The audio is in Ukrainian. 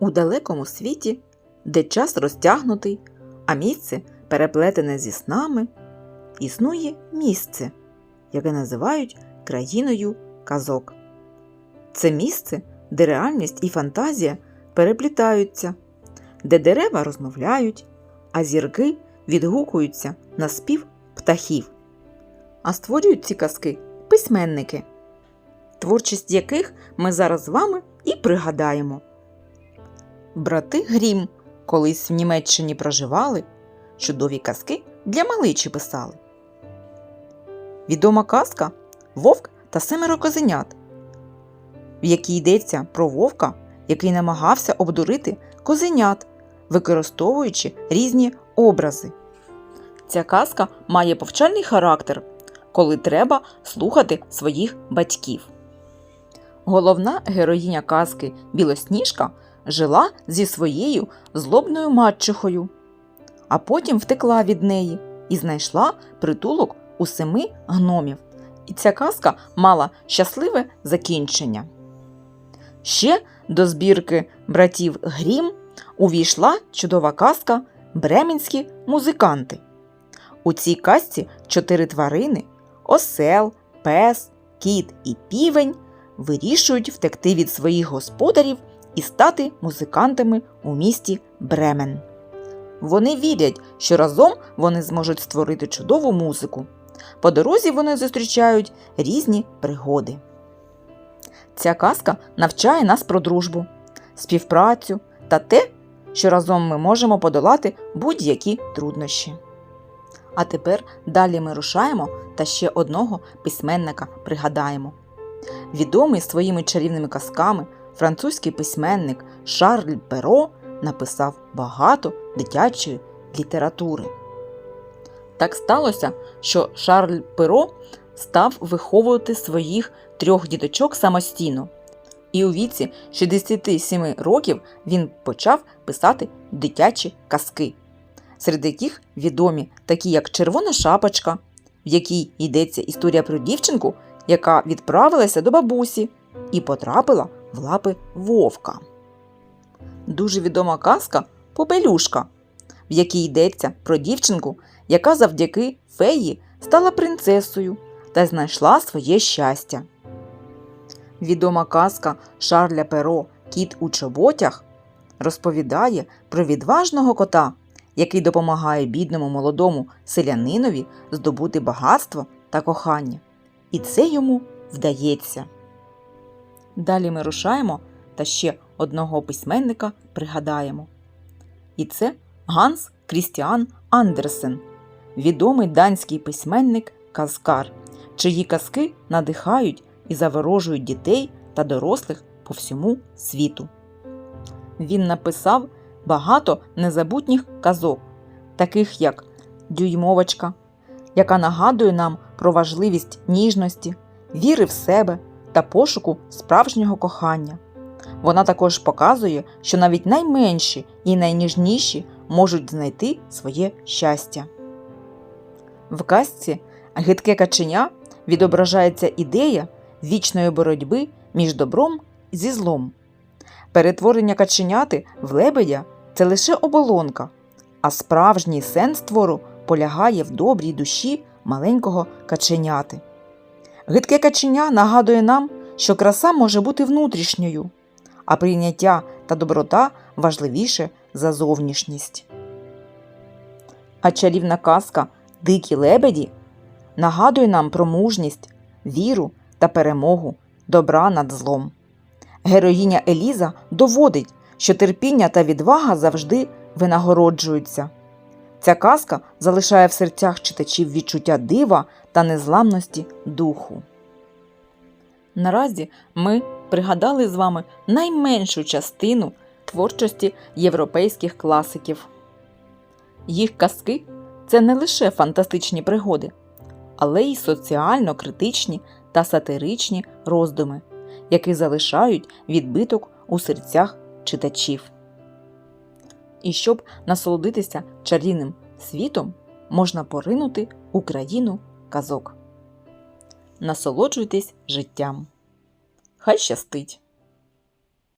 У далекому світі, де час розтягнутий, а місце переплетене зі снами, існує місце, яке називають країною казок. Це місце, де реальність і фантазія переплітаються, де дерева розмовляють, а зірки відгукуються на спів птахів. А створюють ці казки письменники, творчість яких ми зараз з вами і пригадаємо. Брати Грім колись в Німеччині проживали, чудові казки для маличі писали. Відома казка Вовк та семеро козенят, в якій йдеться про вовка, який намагався обдурити козенят, використовуючи різні образи. Ця казка має повчальний характер, коли треба слухати своїх батьків. Головна героїня казки Білосніжка жила зі своєю злобною мачухою, а потім втекла від неї і знайшла притулок у семи гномів. І ця казка мала щасливе закінчення. Ще до збірки братів Грім увійшла чудова казка Бременські музиканти. У цій казці чотири тварини осел, пес, кіт і півень вирішують втекти від своїх господарів і стати музикантами у місті Бремен. Вони вірять, що разом вони зможуть створити чудову музику. По дорозі вони зустрічають різні пригоди. Ця казка навчає нас про дружбу, співпрацю та те, що разом ми можемо подолати будь-які труднощі. А тепер далі ми рушаємо та ще одного письменника пригадаємо. Відомий своїми чарівними казками французький письменник Шарль Перо написав багато дитячої літератури. Так сталося, що Шарль Перо став виховувати своїх трьох діточок самостійно. І у віці 67 років він почав писати дитячі казки, серед яких відомі такі як Червона шапочка, в якій йдеться історія про дівчинку, яка відправилася до бабусі і потрапила в лапи вовка. Дуже відома казка Попелюшка, в якій йдеться про дівчинку, яка завдяки феї стала принцесою та знайшла своє щастя. Відома казка Шарля Перо Кіт у чоботях розповідає про відважного кота, який допомагає бідному молодому селянинові здобути багатство та кохання. І це йому вдається. Далі ми рушаємо та ще одного письменника пригадаємо. І це Ганс Крістіан Андерсен, відомий данський письменник казкар, чиї казки надихають і заворожують дітей та дорослих по всьому світу. Він написав багато незабутніх казок, таких як Дюймовочка, яка нагадує нам про важливість ніжності, віри в себе та пошуку справжнього кохання. Вона також показує, що навіть найменші і найніжніші можуть знайти своє щастя. В казці гидке каченя відображається ідея вічної боротьби між добром зі злом. Перетворення каченяти в лебедя це лише оболонка, а справжній сенс твору полягає в добрій душі маленького каченяти. Гидке каченя нагадує нам, що краса може бути внутрішньою, а прийняття та доброта важливіше за зовнішність. А чарівна казка Дикі лебеді нагадує нам про мужність, віру та перемогу добра над злом. Героїня Еліза доводить, що терпіння та відвага завжди винагороджуються. Ця казка залишає в серцях читачів відчуття дива та незламності духу. Наразі ми пригадали з вами найменшу частину творчості європейських класиків. Їх казки це не лише фантастичні пригоди, але й соціально критичні та сатиричні роздуми, які залишають відбиток у серцях читачів. І щоб насолодитися чарівним світом, можна поринути у країну казок. Насолоджуйтесь життям. Хай щастить!